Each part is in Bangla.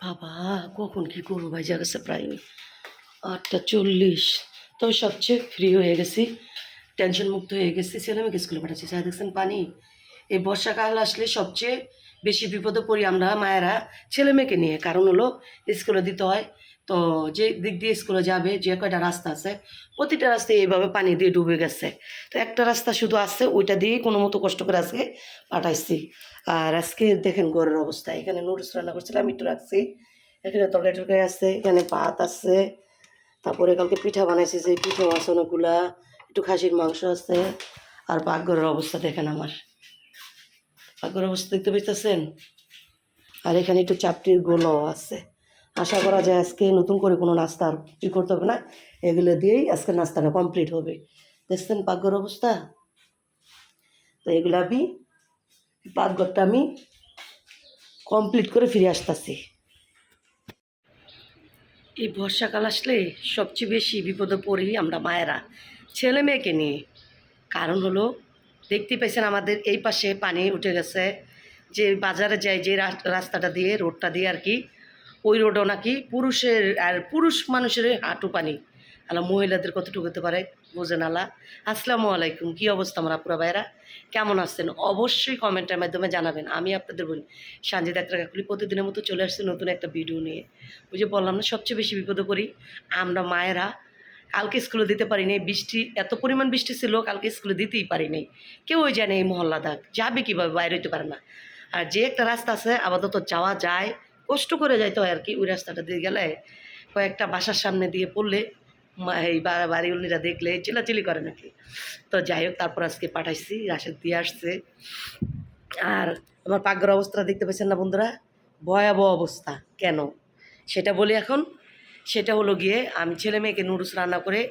বাবা, কখন কি করব ভাই গেছে প্রায় আটটা চল্লিশ। তো সবচেয়ে ফ্রি হয়ে গেছি টেনশন মুক্ত হয়ে গেছি ছেলেমেয়েকে স্কুলে পাঠাচ্ছি। চাই দেখছেন পানি? এই বর্ষাকাল আসলে সবচেয়ে বেশি বিপদে পড়ি আমরা, মায়েরা ছেলেমেয়েকে নিয়ে। কারণ হলো স্কুলে দিতে হয় তো যে দিক দিয়ে স্কুলে যাবে, যে কয়টা রাস্তা আছে, প্রতিটা রাস্তায় এইভাবে পানি দিয়ে ডুবে গেছে। তো একটা রাস্তা শুধু আছে, ওইটা দিয়ে কোনো মতো কষ্ট করে আজকে পাঠাইছি। আর আজকে দেখেন ঘরের অবস্থা, এখানে নুডলস রান্না করছিলাম একটু রাখছি, এখানে তরকারি টরকারি আছে, এখানে ভাত আছে, তারপরে কালকে পিঠা বানাইছি, যে পিঠা আছে অনেকগুলা, একটু খাসির মাংস আছে, আর পাকঘরের অবস্থা দেখেন আমার। পাকঘরের অবস্থা দেখতে পেতেছেন আর এখানে একটু চাপটির গোলও আছে। আশা করা যায় আজকে নতুন করে কোনো নাস্তা আর করতে হবে না। এগুলো দিয়েই আজকে নাস্তাটা কমপ্লিট হবে। দেখছেন পাকঘর অবস্থা? তো এগুলো আমি, পাকঘরটা আমি কমপ্লিট করে ফিরে আসতেছি। এই বর্ষাকাল আসলে সবচেয়ে বেশি বিপদে পড়ি আমরা মায়েরা, ছেলে মেয়েকে নিয়ে। কারণ হলো, দেখতে পাইছেন আমাদের এই পাশে পানি উঠে গেছে। যে বাজারে যায় যে রাস- রাস্তাটা দিয়ে, রোডটা দিয়ে আর কি ওই রোডও নাকি পুরুষের আর পুরুষ মানুষের হাঁটু পানি। আলা মহিলাদের কতটুকু হতে পারে? বোঝেন আলা আসসালামু আলাইকুম, কী অবস্থা আমার আপুরা ভাইরা কেমন আছেন? অবশ্যই কমেন্টের মাধ্যমে জানাবেন। আমি আপনাদের বলি, সানজিদ একটা কাকুলি প্রতিদিনের মতো চলে আসছে নতুন একটা ভিডিও নিয়ে। ওই যে বললাম না, সবচেয়ে বেশি বিপদে করি আমরা মায়েরা। কালকে স্কুলে দিতে পারি নাই, বৃষ্টি, এত পরিমাণ বৃষ্টি ছিল, কালকে স্কুলে দিতেই পারি নাই। কেউই জানে এই মহল্লা দাগ, যাবে কীভাবে, বাইরে হইতে পারে না। আর যে একটা রাস্তা আছে, আপাতত যাওয়া যায়। কষ্ট করে যাইতে হয় আর কি ওই রাস্তাটা দিয়ে গেলে। কয়েকটা বাসার সামনে দিয়ে পড়লে এই বা- বাড়িওয়ালিরা দেখলে চিলাচিলি করে নাকি। তো যাই হোক, তারপর আজকে পাঠাইছি, রাশেদ দিয়ে আসছে। আর আমার পাকঘর অবস্থা দেখতে পাচ্ছেন না বন্ধুরা? ভয়াবহ অবস্থা। কেন? সেটা বলি এখন। সেটা হলো গিয়ে আমি ছেলে মেয়েকে নুডলস রান্না করে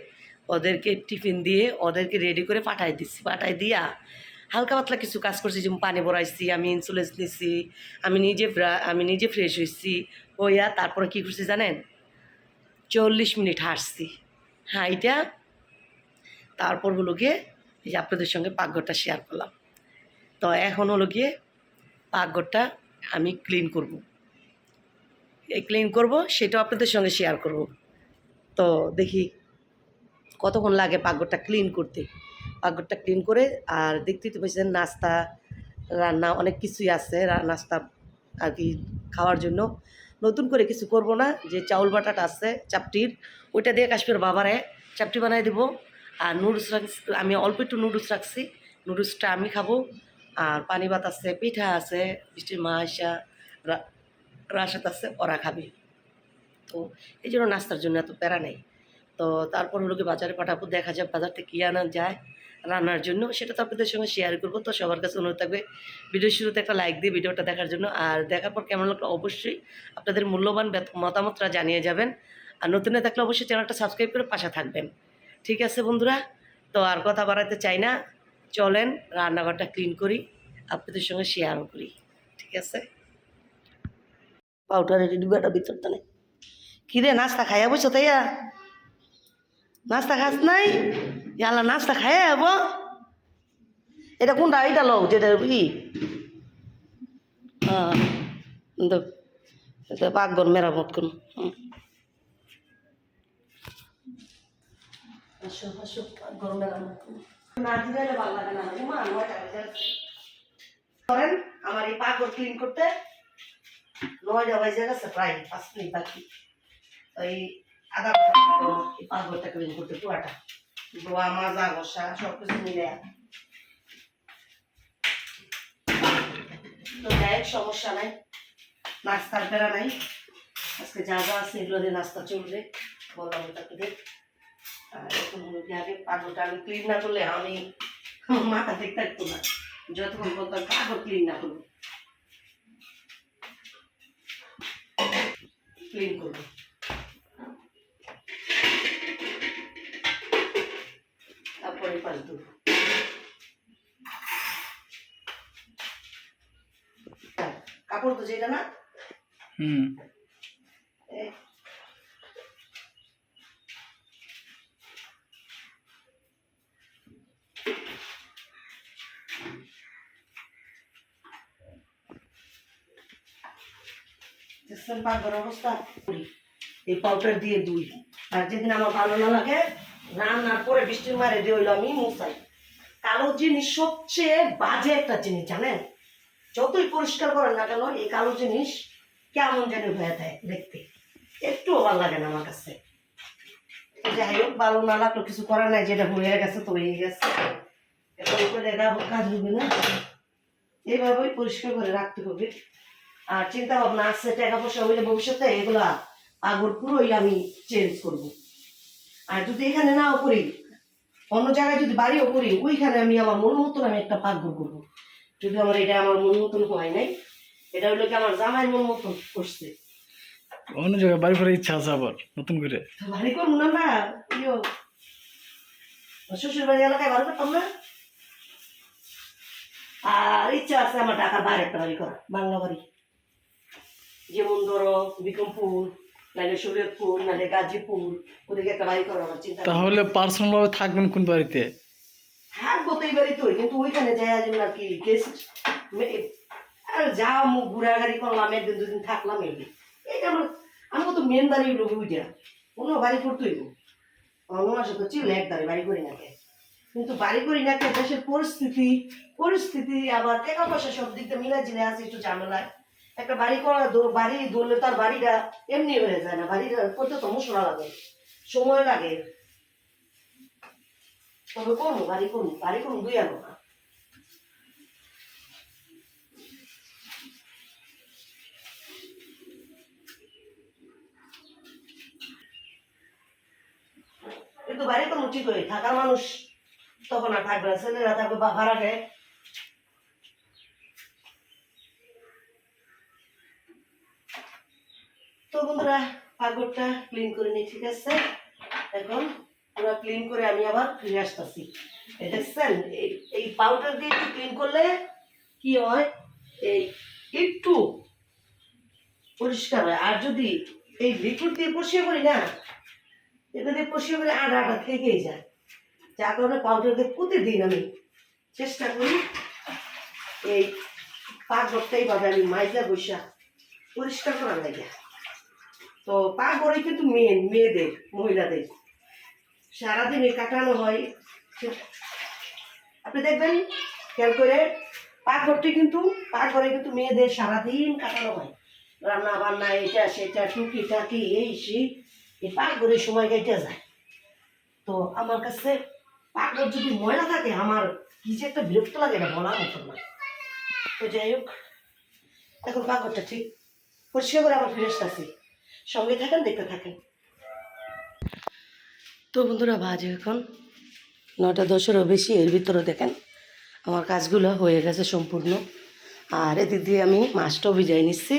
ওদেরকে টিফিন দিয়ে ওদেরকে রেডি করে পাঠাই দিচ্ছি পাঠাই দিয়া হালকা পাতলা কিছু কাজ করছি, যেমন পানি ভরাইছি, আমি ইনসুলেন্স নিছি, আমি নিজে আমি নিজে ফ্রেশ হয়েছি হইয়া তারপরে কী করছি জানেন? চল্লিশ মিনিট হাঁটছি। হ্যাঁ এটা তারপর হলো গিয়ে এই যে আপনাদের সঙ্গে পাকঘরটা শেয়ার করলাম। তো এখন হলো গিয়ে পাকঘরটা আমি ক্লিন করব। এই ক্লিন করব, সেটাও আপনাদের সঙ্গে শেয়ার করব। তো দেখি কতক্ষণ লাগে পাকঘরটা ক্লিন করতে? পাকঘরটা ক্লিন করে, আর দেখতেই তো পেয়েছেন নাস্তা, রান্না অনেক কিছুই আছে নাস্তা আর কি খাওয়ার জন্য। নতুন করে কিছু করব না, যে চাউল বাটাটা আছে, চাপটির, ওইটা দিয়ে কাশ্মীর বাবারে চাপটি বানাই দেবো। আর নুডলস রাখছি, আমি অল্প একটু নুডলস রাখছি, নুডলসটা আমি খাব। আর পানি ভাত আছে, পিঠা আছে বৃষ্টির মা আসা রা- রাসাত আছে, ওরা খাবে। তো এই জন্য নাস্তার জন্য এত প্যারা নেই। তো তারপর হলো কি বাজারে পাঠাবো, দেখা যায় বাজার থেকে কী আনা যায়। রান্নার জন্য, সেটা তো আপনাদের সঙ্গে শেয়ার করব। তো সবার কাছে অনুরোধ থাকবে ভিডিও শুরুতে একটা লাইক দিয়ে ভিডিওটা দেখার জন্য। আর দেখার পর কেমন লাগল অবশ্যই আপনাদের মূল্যবান মতামতটা জানিয়ে যাবেন। আর নতুন থাকলে অবশ্যই চ্যানেলটা সাবস্ক্রাইব করে পাশে থাকবেন। ঠিক আছে বন্ধুরা, তো আর কথা বাড়াতে চাই না। চলেন, রান্নাঘরটা ক্লিন করি, আপনাদের সঙ্গে শেয়ারও করি। ঠিক আছে? পাউডারের ডিবাটা ভিতরটা নেই কিরে, নাস্তা খাইয়া বসো তাইয়া নাস্তা খাস নাই? ইয়ালা নাস্তা খাইয়া যাব এটা কোনটা? এটা লও যেটা ই। হ্যাঁ পাকঘর মেরামত করুন। হুম। আসো আসো পাকঘর মেরামত না দিলে ভালো লাগে না উমা নয়টা বেজে গেছে। করেন আমার এই পাকঘর ক্লিন করতে নয়টা বাজে গেছে প্রায় পাঁচ মিনিট বাকি। ওই এই পাকঘরটা ক্লিন করতে পুরাটা মাজা, ঘষা সব কিছু মিলে। তো যাই সমস্যা নাই। নাস্তার বেড়া নাই। আজকে যা যা আছে এগুলো দিয়ে নাস্তা চলবে। বললাম তাকে আর এখন পাগলটা আমি ক্লিন না করলে আমি মাথা ঠিক থাকতো না। যতক্ষণ বলতাম পাগল ক্লিন না করব ক্লিন করব। পাশ দেবো হ্যাঁ, কাপড় তো যেটা না? হুম। অবস্থা। এই পাউডার দিয়ে দুই। আর যেদিন আমার ভালো না লাগে রান্নার পরে বৃষ্টির মারে দিয়ে হইল আমি মুসাই। কালো জিনিস সবচেয়ে বাজে একটা জিনিস, জানেন? যতই পরিষ্কার করেন না কেন, এই কালো জিনিস কেমন যেন হয়ে দেয় দেখতে। একটুও ভালো লাগে না আমার কাছে। যাই হোক, ভালো না লাগল, কিছু করার নাই, যেটা হয়ে গেছে তো হয়ে গেছে। কাজ হবে না। এইভাবেই পরিষ্কার করে রাখতে হবে। আর চিন্তা ভাবনা আছে, টাকা পয়সা হইলে ভবিষ্যতে এগুলা আগর পুরোই আমি চেঞ্জ করব। আর যদি এখানে নাও করি অন্য জায়গায় যদি বাড়িও করি ওইখানে আমি আমার মন মতন আমি একটা পাকঘর করব। যদি আমার এটা আমার মন মতন হয় নাই এটা হলো কি আমার জামাই মন মতন করছে। অন্য জায়গায় বাড়ি ফেরার ইচ্ছা আছে আবার নতুন করে? বাড়ি করব না না ইয়ো। শ্বশুর বাড়ি এলাকায় বাড়ি করতাম না। আর ইচ্ছা আছে আমার ঢাকার বাইরে একটা বাড়ি করা বাংলা বাড়ি। যেমন ধরো বিক্রমপুর নাহলে শরীয়তপুর নাহলে গাজীপুর ওদিকে একটা বাড়ি করার আমার চিন্তা তাহলে পার্সোনাল ভাবে থাকবেন কোন বাড়িতে? থাকব তো এই বাড়ি তো কিন্তু ওইখানে যাই যেমন আর কি আর যা মুখ ঘুরাঘাড়ি করলাম একদিন দুদিন থাকলাম এই এইটা আমার আমি তো মেন বাড়ি লোক উইটা কোনো বাড়ি করতেই মাসে তো চিল এক দাঁড়ি বাড়ি করি নাকে কিন্তু বাড়ি করি নাকে দেশের পরিস্থিতি পরিস্থিতি আবার টাকা পয়সা সব দিক দিয়ে মিলা জিলে আছে একটু ঝামেলায়। একটা বাড়ি করা বাড়ি ধরলে তার বাড়িটা এমনি হয়ে যায় না, বাড়িটা করতে তো মশলা লাগে, সময় লাগে। তবে করব, বাড়ি করব বাড়ি করব, দুই আনো না কিন্তু বাড়ি করব ঠিক হয়ে থাকার মানুষ তখন আর থাকবে না, ছেলেরা থাকবে বা ভাড়াটে। তো বন্ধুরা পাগরটা ক্লিন করে নিই, ঠিক আছে? এখন পুরো ক্লিন করে আমি আবার ফিরে আসতেছি। দেখছেন, এই পাউডার দিয়ে একটু ক্লিন করলে কি হয়? এই একটু পরিষ্কার হয়। আর যদি এই লিকুইড দিয়ে পরিষ্কার করি না, এটা দিয়ে পরিষ্কার করে আটা আটা থেকেই যায়। যার কারণে পাউডার দিয়ে প্রতিদিন আমি চেষ্টা করি এই পাকঘরটা এইভাবে আমি মাইজা বৈশা পরিষ্কার করার লাগে তো পাকঘরে কিন্তু মেয়ে, মেয়েদের, মহিলাদের। সারাদিন কাটানো হয়। আপনি দেখবেন, খেয়াল করে পাকঘরটি কিন্তু, পাকঘরে কিন্তু মেয়েদের সারাদিন কাটানো হয়। রান্না বান্না, এটা, সেটা টুকি টাকি এই, সেই, এই পাকঘরে সময় কেটে যায়। তো আমার কাছে পাকঘর যদি ময়লা থাকে, আমার কি যে একটা বিরক্ত লাগে না বলার মতো না। তো যাই হোক, এখন পাকঘরটা ঠিক পরিষ্কার করে আবার ফিরে আসতেছি। সঙ্গে থাকেন, দেখতে থাকেন। তো বন্ধুরা, বাজে এখন। নটা দশেরও বেশি, এর ভিতরে দেখেন, আমার কাজগুলো হয়ে গেছে সম্পূর্ণ। আর এদিক দিয়ে আমি মাছটাও ভিজাই নিচ্ছি।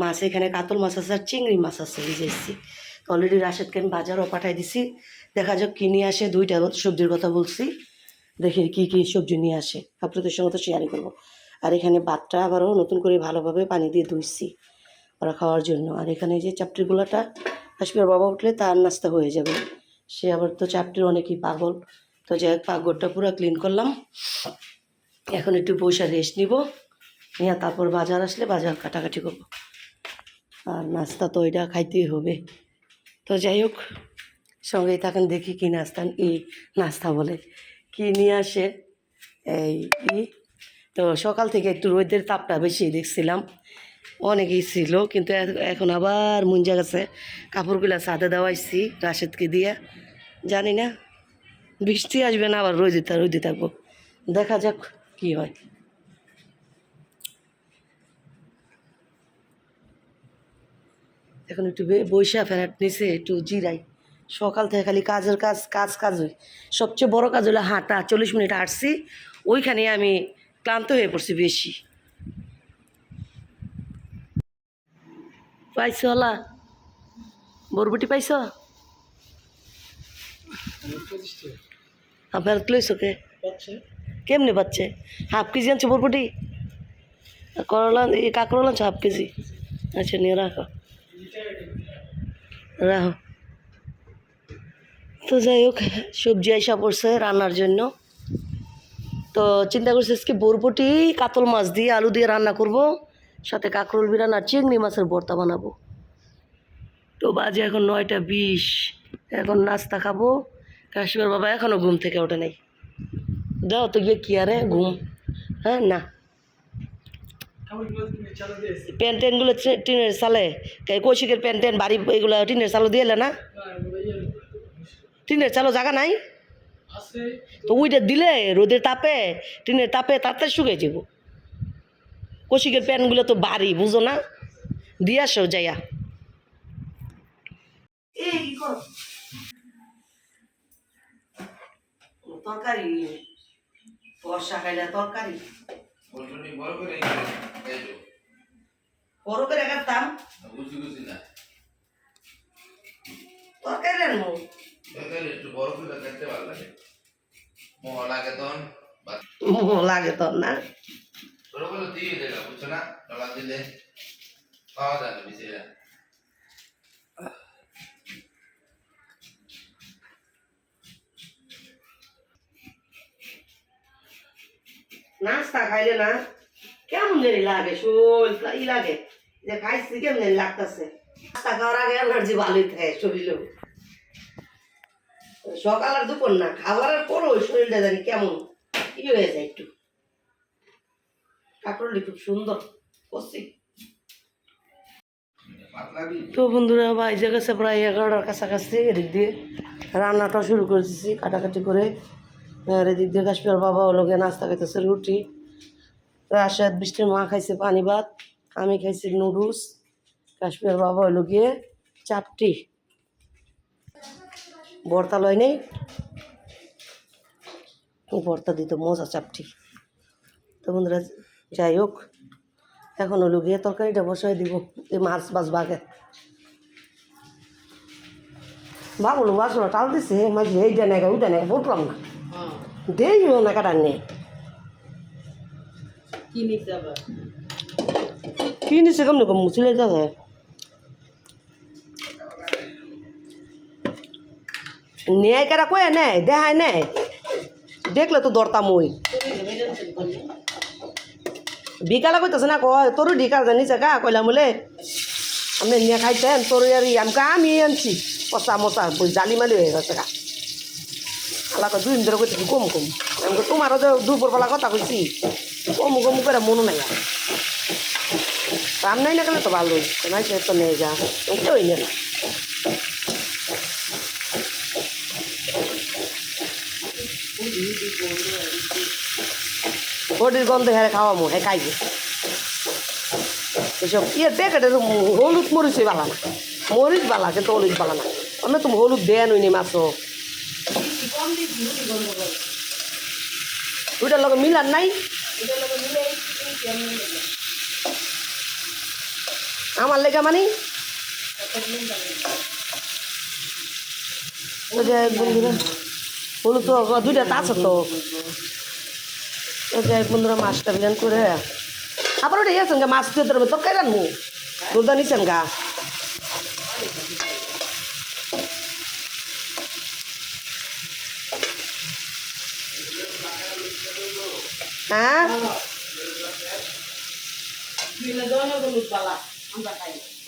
মাছ এখানে কাতল মাছ আছে আর চিংড়ি মাছ আছে ভিজে ভিজাইছি অলরেডি রাশেদকে আমি বাজারও পাঠাই দিছি। দেখা যাক কী নিয়ে আসে, দুইটা সবজির কথা বলছি। দেখি কী কী সবজি নিয়ে আসে। আপনাদের সঙ্গে তো শেয়ারই করব। আর এখানে ভাতটা আবারও নতুন করে ভালোভাবে পানি দিয়ে ধুইছি। ওরা খাওয়ার জন্য। আর এখানে যে চাপটিগুলোটা কাশ্মীর বাবা উঠলে তার নাস্তা হয়ে যাবে। সে আবার তো চাপটির অনেকই পাগল। তো যাই হোক পাগলটা পুরো ক্লিন করলাম। এখন একটু বসে রেস্ট নিব। নিয়ে তারপর বাজার আসলে বাজার কাটাকাটি করব। আর নাস্তা তো ওইটা খাইতেই হবে। তো যাই হোক, সঙ্গেই থাকেন, দেখি কি নাস্তা এই নাস্তা বলে। কি নিয়ে আসে? এই, ই। তো সকাল থেকে একটু রোদের তাপটা বেশি দেখছিলাম। অনেকেই ছিল, কিন্তু এখন আবার মুঞ্জা গেছে। কাপড়গুলো ছাদে দেওয়াইছি রাশেদকে দিয়ে। জানি না, বৃষ্টি আসবে না, আবার রোদে রোদে থাকব। দেখা যাক কি হয়। এখন একটু বৈশা ফেরাট নিচে একটু জিরাই। সকাল থেকে খালি কাজের কাজ কাজ কাজ হয়। সবচেয়ে বড় কাজ হলো হাঁটা। চল্লিশ মিনিট হাঁটছি, ওইখানে আমি ক্লান্ত হয়ে পড়ছি বেশি। পাইছ হলা? বরবটি পাইছ? আপনার লইছ কে? কেমনে পাচ্ছে হাফ কেজি আনছো বরবটি করলা এই কাঁকরোল আনছো হাফ কেজি? আচ্ছা নিয়ে রাখো রাখো তো যাই হোক সবজি আইসা পড়ছে রান্নার জন্য। তো চিন্তা করছি আজকে বরবটি কাতল মাছ দিয়ে আলু দিয়ে রান্না করব সাথে কাঁকরোল বিরান আর চিংড়ি মাছের ভর্তা বানাবো। তো বাজে এখন নয়টা বিশ। এখন নাস্তা খাব। কাশ্মীর বাবা এখনও ঘুম থেকে ওঠে নাই। যাও তো গিয়ে কি আরে ঘুম। হ্যাঁ না। প্যান্ট ট্যান্টগুলো টিনের সালে। কৌশিকের প্যান্ট ট্যান্ট বাড়ি এগুলো টিনের চালও দিয়ে না? টিনের চালও জায়গা নাই? তো ওইটা দিলে রোদের তাপে, টিনের তাপে তাড়াতাড়ি শুকিয়ে যাব। কৌশিকের প্যান্টগুলো তো বাড়ি বুঝো না? দিয়ে আসো যাইয়া। তরকারি বর্ষা খাইলে তরকারি। বড় করে কাটতাম। বুঝি বুঝি না। তরকারি রান্নু তরকারি একটু বড় করে খেতে ভালো লাগে। মোহ লাগে তখন মোহ লাগে তো না? না ডলা দিলে পাওয়া যায় না বেশি নাস্তা খাইলে না কেমন জানি লাগে শরীর ই লাগে যে খাইছি কেমন জানি লাগতেছে নাস্তা খাওয়ার আগে এনার্জি ভালোই থাকে শরীরেও সকাল আর দুপুর না খাবারের পরও শরীরটা জানি কেমন ই হয়ে যায় একটু কাকরলি খুব সুন্দর। করছি তো বন্ধুরা বাইজে গেছে প্রায় এগারোটার কাছাকাছি এদিক দিয়ে রান্নাটা শুরু করে দিচ্ছি কাটাকাটি করে। আর এদিক দিয়ে কাশ্মীর বাবা হলো গিয়ে নাস্তা খাইতেছে রুটি। রাশাদ বৃষ্টির মা খাইছে পানি ভাত আমি খাইছি নুডলস। কাশ্মীর বাবা হলো গিয়ে চাপটি ভর্তা লয় নেই। ভর্তা দিত মজা চাপটি তো বন্ধুরা যাই হোক এখন হলো গিয়ে তরকারিটা বসাই দিব এই মাছ বাছ বাগে। বাবুল বাসনা টাল দিছে মাঝে এইটা নেগা ওইটা নেগা বললাম না। দেই না কাটার নেই কি নিছে কেমন কম মুছিলে যাবে নেয় কেরা কয়ে নেয় দেখায় নেয়। দেখলে তো দরতাম ওই। বিকালে কইতেছে না, কয় তোর ঢিকা জানিছে কা? কইলাম, বলে, আমি নিয়ে খাইতেন তোর আর আমকে আমি আনছি। পচা মচা জালি মালি হয়ে গেছে গা আলাদা দুই ধরে কইতেছি, কম কম। আমাকে তোমারও যে দুপুরবেলা কথা কইছি, কম কম করে মনে নাই আর। নাই না গেলে তো ভালোই নাই সে তো নিয়ে যা কেউই না। বডির গন্ধ হেরে খাওয়ামো, হে খাইবে এসব ইয়ে প্যাকেটের হলুদ মরিচ বালা না। মরিচ বালা, কিন্তু হলুদ বালা না। অন্য তুমি হলুদ দেয়া নইনি মাছও দুইটার লগে মিলার নাই। আমার লেগা মানে? হলুদ তো দুইটা আছে তো। বন্ধুরা মাছটা বিরান করে আবার ওটা ইয়েছেন গা মাছ দিয়ে ধরবে তরকারি রানবো দুধ নিছেন গা হ্যাঁ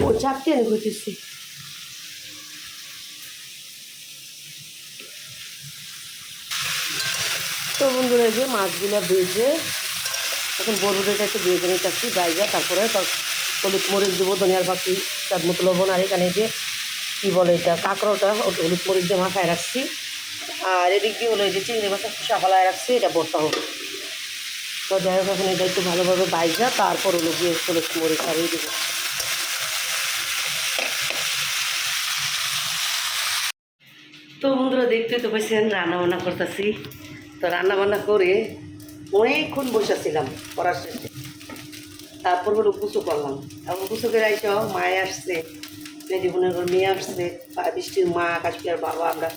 ও চাপটি আমি তো বন্ধুরা যে মাছগুলো ভেজে এখন বড়ুদেরটা একটু ভেজে নিতে আসছি বাইজা তারপরে হলুদ মরিচ দেবো, ধনিয়ার পাখি তার মতো লবণ, আর এখানে যে কী বলে এটা, কাঁকড়োটা হলুদ মরিচ দিয়ে মাখায় রাখছি। আর এদিক দিয়ে হলো যে চিংড়ি মাছের খোসা ফলায় রাখছি, এটা ভর্তা হোক। তো যাই হোক, এখন এটা একটু ভালোভাবে বাইজা তারপর হলো গিয়ে হলুদ মরিচ ছাড়িয়ে দেবো। তো বন্ধুরা, দেখতে তো পাইছেন রান্না বান্না করতেছি। তো রান্না বান্না করে অনেকক্ষণ বসেছিলাম পড়ার শেষে। তারপর হলো পুষো করলাম। তারপর পুষো করে আইসো মায়ে আসছে মেয়েদি বোনের ঘর মেয়ে আসছে বৃষ্টির মা কাশ্মীর বাবা, আমরা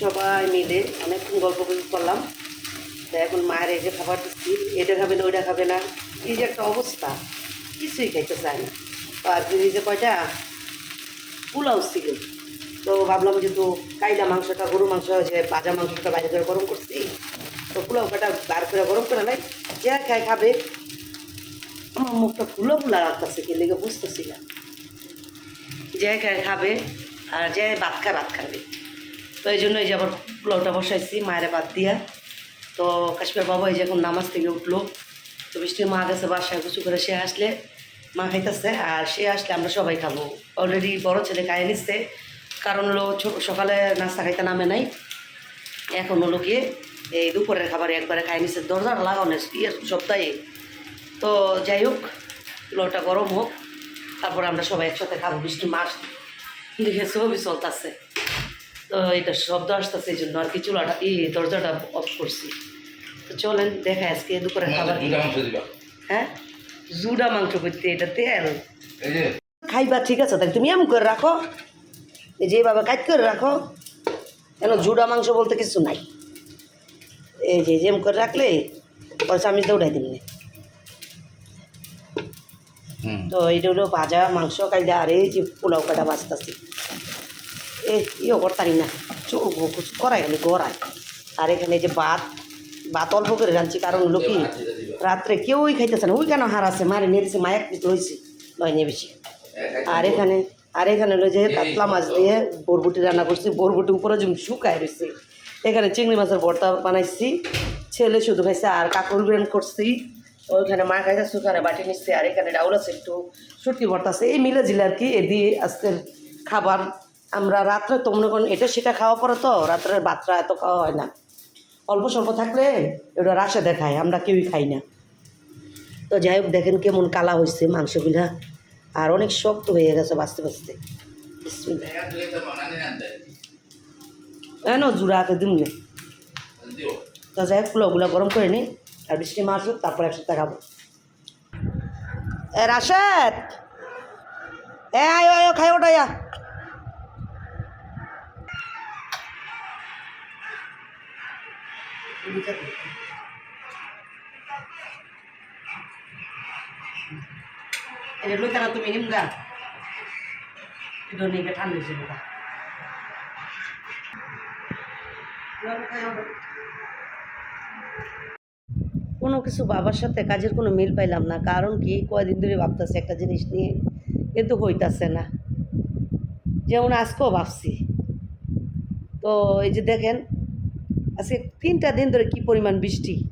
সবাই মিলে অনেকক্ষণ গল্প করলাম। তো এখন মায়ের এই যে খাবার দিচ্ছি, এটা খাবে না, ওইটা খাবে না, এই যে একটা অবস্থা, কিছুই খাইতে চায় না। আর এই যে কয়টা? পোলাও ছিল। তো ভাবলাম যে তো কাইলা মাংসটা গরু মাংস, যে ভাজা মাংসটা বাইরে করে গরম করছি। তো পোলাও কাটা বার করে গরম করে নাই, যে খায় খাবে। আমার মুখটা ফুলো ফুলা রাখতেছে কি লেগে বুঝতেছি না। যে খায় খাবে, আর যে ভাত খায় ভাত খাবে। তো এই জন্য এই যে আবার পোলাওটা বসাইছি, মায়ের ভাত দিয়া। তো কাশ্মীর বাবা এই যে এখন নামাজ থেকে উঠল। তো বৃষ্টির মা গেছে বাসায় কিছু করে সে আসলে, মা খাইতেছে, আর সে আসলে আমরা সবাই খাব। অলরেডি বড় ছেলে খাইয়ে নিচ্ছে কারণ হলো সকালে নাস্তা খাইতে নামে নাই। এখন হলো গিয়ে এই দুপুরের খাবার একবারে খাই নিচ্ছে দরজাটা লাগানো ইয়ে সপ্তাহে। তো যাই হোক লোটা গরম হোক তারপরে আমরা সবাই একসাথে খাব বৃষ্টি মাস। দেখে সবই চলতেছে। তো এটা শব্দ আসতেছে এই জন্য আর কি চুলাটা এই দরজাটা অফ করছি। তো চলেন দেখা আজকে দুপুরে খাবার। হ্যাঁ? জুডা মাংস করতে এটা তেল। খাইবা ঠিক আছে তাহলে তুমি এমন করে রাখো। যেভাবে কাজ করে রাখো। কেন জুডা মাংস বলতে কিছু নাই। এই যে জেম করে রাখলে পয়সা আমি দৌড়াই দিবি হুম। তো এইটা হলো ভাজা মাংস কাইদা আর এই যে পোলাও কাটা বাঁচতেছি এ ইয়ে করতারি না। চোখ করাই গেলে গড়াই। আর এখানে যে ভাত ভাত অল্প করে রাঁধছি কারণ হলো কি রাত্রে কেউই খাইতেছে না। ওই কেন হার আছে মারে নিয়ে দিছে মায়ের পিস লইছি লয় নিয়ে বেশি। আর এখানে আর এখানে হলো যে কাতলা মাছ দিয়ে বরবুটি রান্না করছি বরবুটি উপরে যেমন শুকায় রয়েছে এখানে চিংড়ি মাছের ভর্তা বানাইছি। ছেলে শুধু খাইছে আর কাকুর ব্রেন করছি। ওইখানে মা খাইছে, সুখানে বাটি নিচ্ছে, আর এখানে ডাউল আছে, একটু সুটকি ভর্তা আছে। এই মিলে জিলে আর কি, এ দিয়ে আজকের খাবার। আমরা রাত্রে তো মনে করেন এটা সেটা খাওয়া পরে তো রাত্রের ভাতটা এত খাওয়া হয় না। অল্প স্বল্প থাকলে এটা রাশে দেখায়, আমরা কেউই খাই না। তো যাই হোক, দেখেন কেমন কালা হয়েছে মাংসগুলা। আর অনেক শক্ত হয়ে গেছে বাঁচতে বাঁচতে কেন জুড়া হাতে দিন না। তো যাই হোক পোলাওগুলো গরম করে নিই আর বৃষ্টি মাছ হোক তারপর একসাথে খাব। এ রাশেদ! এ আয়ো আয়ো খাই ওটা আয়া এগুলো কেন তুমি নিমগা এটা নিয়ে ঠান্ডা বোকা কোনো কিছু বাবার সাথে কাজের কোনো মিল পাইলাম না। কারণ কি? কয়দিন ধরে ভাবতেছে একটা জিনিস নিয়ে। কিন্তু হইতাছে না। যেমন আজকেও ভাবছি। তো এই যে দেখেন, আজকে তিনটা দিন ধরে কি পরিমাণ বৃষ্টি।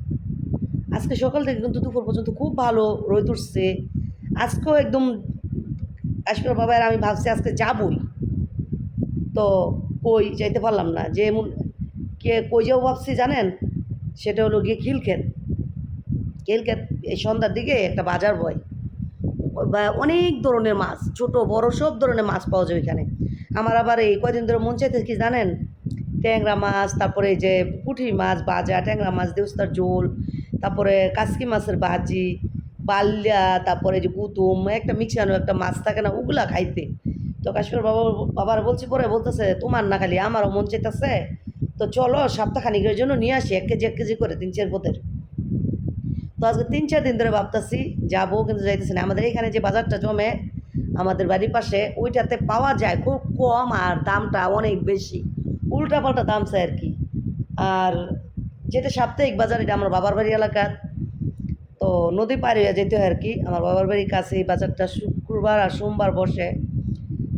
আজকে সকাল থেকে কিন্তু দুপুর পর্যন্ত খুব ভালো রোদ উঠছে। আজকেও একদম কাশ্মীর বাবার আমি ভাবছি আজকে যাবই। তো কই, যাইতে পারলাম না। যে এমন কে যাব ভাবছি জানেন? সেটা হলো গিয়ে খিলক্ষেত। খিলক্ষেত, এই সন্ধ্যার দিকে একটা বাজার বয়। বা, অনেক ধরনের মাছ, ছোট, বড় সব ধরনের মাছ পাওয়া যায় ওইখানে। আমার আবার এই কয়দিন ধরে মন চাইতে কি জানেন? ট্যাংরা মাছ, তারপরে যে পুঁটি মাছ ভাজা ট্যাংরা মাছ, দেউস্তার ঝোল, তারপরে কাসকি মাছের ভাজি, বাল্যা, তারপরে যে কুতুম, একটা মিক্সানো একটা মাছ থাকে না, ওগুলা খাইতে। তো কাশ্মীর বাবা, বাবার বলছি পরে বলতেছে, তোমার না খালি, আমারও মন চাইতেছে তো চলো সপ্তাহখানিকের জন্য নিয়ে আসি, এক কেজি এক কেজি করে তিন চার পথের তো আজকে তিন চার দিন ধরে ভাবতেছি, যাব কিন্তু যাইতেছি না। আমাদের এখানে যে বাজারটা জমে, আমাদের বাড়ির পাশে, ওইটাতে পাওয়া যায় খুব কম আর দামটা অনেক বেশি। উল্টা পাল্টা দাম চাই আর কি। আর যেটা সাপ্তাহিক বাজার, এটা আমার বাবার বাড়ি এলাকার তো নদী হয়ে যেতে হয় আর কি। আমার বাবার বাড়ির কাছে এই বাজারটা শুক্রবার আর সোমবার বসে।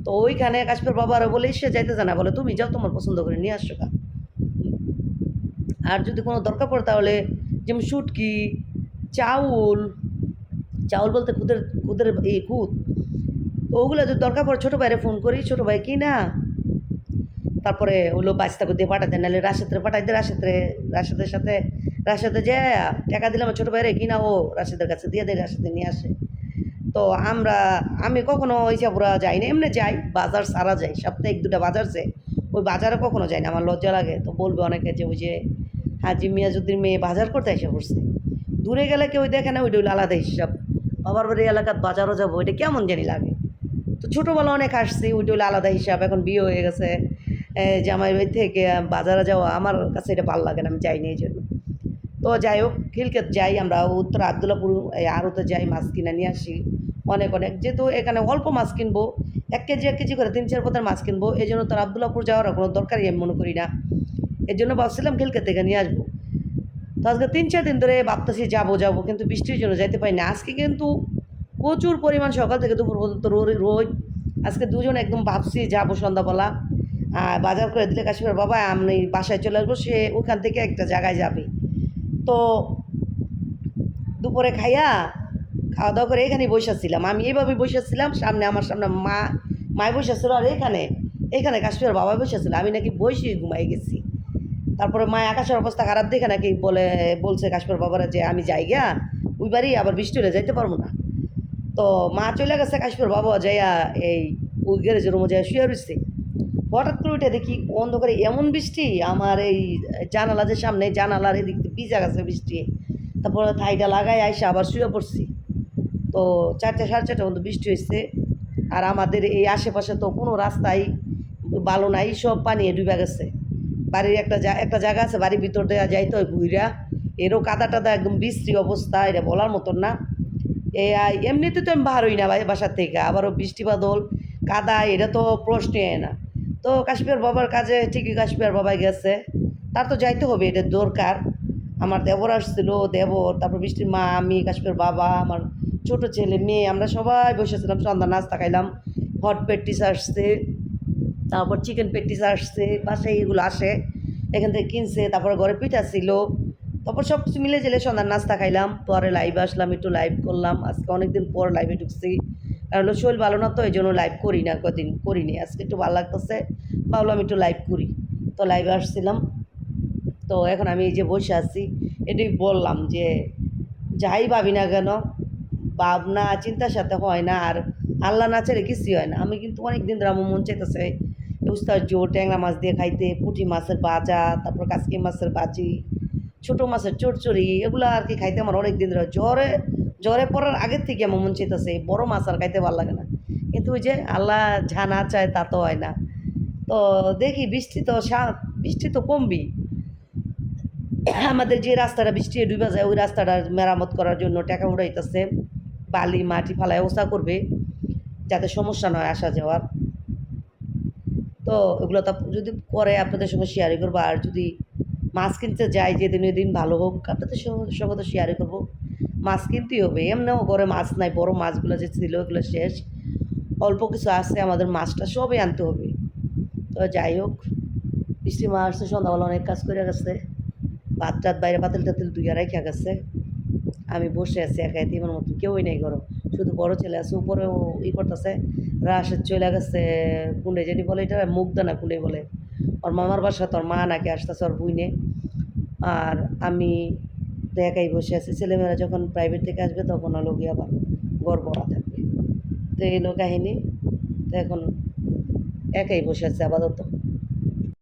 তো ওইখানে কাশ্মীর বাবারও বলে সে যাইতে জানা বলে, তুমি যাও, তোমার পছন্দ করে নিয়ে আসছো গা। আর যদি কোনো দরকার পড়ে তাহলে যেমন শুটকি, চাউল চাউল বলতে খুদের খুদের এই খুদ। ওগুলো যদি দরকার পড়ে ছোটো ভাইরে ফোন করি, ছোটো ভাই কি না তারপরে ওগুলো বাচ্চাকে দিয়ে পাঠাতে নাহলে রাশেদরে পাঠাইতে রাশেদরে, রাশেদের সাথে, রাশেদে যে টাকা দিলাম ছোটো ভাইরে কিনা, ও রাশেদের কাছে দিয়ে দেয়, রাশেদে নিয়ে আসে। তো আমরা, আমি কখনো ইসাপুরা যাই না, এমনি যাই, বাজার সারা যাই সপ্তাহে এক দুটা বাজার যে ওই বাজারে কখনো যাই না, আমার লজ্জা লাগে। তো বলবে অনেকে যে ওই যে হাজি মিয়াজুদ্দিন মেয়ে বাজার করতে এসে পড়ছে। দূরে গেলে কেউ দেখে না, ওইটা আলাদা হিসাব। বাবার বাড়ি এলাকার বাজারও যাব, ওইটা কেমন জানি লাগে। তো ছোটোবেলা অনেক আসছি ওইটা হইল আলাদা হিসাব, এখন বিয়ে হয়ে গেছে। জামাই বাড়ি থেকে বাজারে যাওয়া, আমার কাছে এটা ভালো লাগে না, আমি যাইনি এই জন্য। তো যাই হোক খিলকেত যাই আমরা, উত্তর আবদুল্লাপুর আড়তে যাই মাছ কিনে নিয়ে আসি। অনেক অনেক, যেহেতু এখানে অল্প মাছ কিনবো, এক কেজি এক কেজি করে তিন, চার পথের মাছ কিনবো, এই জন্য তার আবদুল্লাপুর যাওয়ার কোনো দরকারই আমি মনে করি না। এর জন্য ভাবছিলাম খিলকেত থেকে নিয়ে আসব। তো আজকে তিন চার দিন ধরে ভাবতেছি যাব যাব, কিন্তু বৃষ্টির জন্য যাইতে পারি না। আজকে কিন্তু প্রচুর পরিমাণ সকাল থেকে দুপুর পর্যন্ত রোদ আজকে দুজন একদম ভাবছি যাব সন্ধ্যাবেলা। বাজার করে দিলে কাশ্মীর বাবা, আমি বাসায় চলে আসব, সে ওখান থেকে একটা জায়গায় যাবে। তো দুপুরে খাইয়া খাওয়া দাওয়া করে এখানেই বসেছিলাম আমি এইভাবে বসেছিলাম সামনে আমার সামনে মা মায় বসেছিল আর এখানে এখানে কাশ্মীর বাবা বসেছিল আমি নাকি বসে ঘুমাই গেছি। তারপরে মায় আকাশের অবস্থা খারাপ দেখে নাকি বলে, বলছে কাশ্মীর বাবারা যে আমি যাই গিয়া, ওই বাড়ি আবার বৃষ্টি হলে যাইতে পারব না। তো মা চলে গেছে কাশ্মীর বাবা যাইয়া এই ওই গ্যারেজের রুমে যাই শুয়ে রয়েছে হঠাৎ করে উঠে দেখি অন্ধকারে এমন বৃষ্টি, আমার এই জানালা যে সামনে, জানালার এদিক ভিজা গেছে বৃষ্টি। তারপরে থাইটা লাগাই আইসা আবার শুয়ে পড়ছি। তো চারটে সাড়ে চারটে মতো বৃষ্টি হয়েছে আর আমাদের এই আশেপাশে তো কোনো রাস্তায় বালো নাই, সব পানি ডুবে গেছে। বাড়ির একটা একটা জায়গা আছে, বাড়ির ভিতর দেওয়া যাইতে ঘুইরা। এরও কাদা টাদা একদম বিশ্রী অবস্থা, এটা বলার মতন না। এ এমনিতে তো আমি বার হই না ভাই বাসার থেকে, আবারও বৃষ্টি বাদল, কাদা, এটা তো প্রশ্নই না। তো কাশ্মীর বাবার কাজে ঠিকই কাশ্মীর বাবাই গেছে, তার তো যাইতে হবে, এটা দরকার। আমার দেবর আসছিল, দেবর, তারপর বৃষ্টির মা, আমি, কাশ্মীর বাবা, আমার ছোট ছেলে, মেয়ে, আমরা সবাই বসেছিলাম সন্ধ্যা নাস্তা খাইলাম, হট পেটিস আসছে। তারপর চিকেন পেটিস আসছে, বাসায় এগুলো আসে, এখান থেকে কিনছে, তারপরে ঘরে পিঠা ছিল। তারপর সব কিছু মিলে জেলে সন্ধ্যার নাস্তা খাইলাম, পরে লাইভ আসলাম, একটু লাইভ করলাম। আজকে অনেকদিন পর লাইভে ঢুকছি। কারণ শরীর ভালো না তো, এই জন্য লাইভ করি না, কদিন করিনি। আজকে একটু ভালো লাগতেছে, ভাবলাম একটু লাইভ করি। তো লাইভে আসছিলাম। তো এখন আমি এই যে বসে আছি, এটাই বললাম যে যাই ভাবি না কেন, ভাবনা, চিন্তার সাথে হয় না। আর আল্লাহ না ছেড়ে কিছুই হয় না। আমি কিন্তু অনেক দিন ধরে আমার মন চাইতেছে উস্তার জোর ট্যাংরা মাছ দিয়ে খাইতে, পুঁটি মাছের বাজা তারপর কাসকি মাছের বাজি ছোটো মাছের চড়চড়ি, এগুলো আর কি খাইতে আমার অনেক দিন ধরে জ্বরে জ্বরে পড়ার আগের থেকে আমার মন চাইতেছে, বড় মাছ আর খাইতে ভালো লাগে না। কিন্তু ওই যে আল্লাহ যা না চায় তা তো হয় না। তো দেখি বৃষ্টি তো বৃষ্টি তো কমবি। আমাদের যে রাস্তাটা বৃষ্টি ডুবে যায়, ওই রাস্তাটা মেরামত করার জন্য টাকা উড়াইতেছে। বালি, মাটি ফালায় ব্যবস্থা করবে, যাতে সমস্যা নয় আসা যাওয়ার তো ওগুলো তো যদি করে আপনাদের সঙ্গে শেয়ারই করব। আর যদি মাছ কিনতে যাই যেদিন ওই দিন ভালো হোক, আপনাদের সঙ্গে তো শেয়ারই করব। মাছ কিনতেই হবে। এমনিও ঘরে মাছ নাই, বড় মাছগুলো যে ছিল, ওগুলো শেষ। অল্প কিছু আছে, আমাদের মাছটা সবই আনতে হবে। তো যাই হোক, বৃষ্টি মা আসছে সন্ধ্যাবেলা অনেক কাজ করে গেছে। ভাত টাত বাইরে পাতিল টাতিল আড়াই খেয়ে গেছে। আমি বসে আছি একাই আমার মতন কেউই নেই ঘর। শুধু বড় ছেলে আছে উপরেও ই করতেছে রাশের চলে গেছে কুন্ডে যেটি বলে এটা মুগদানা কুন্ডে বলে। ওর মামার বাসা তোর মা নাকি আসতেছে ওর বুইনে। আর আমি তো একাই বসে আছি। ছেলেমেয়েরা যখন প্রাইভেট থেকে আসবে তখন হলো গিয়ে আবার ভরা থাকবে। তো এই হলো কাহিনী। তো এখন একাই বসে আছে আপাতত।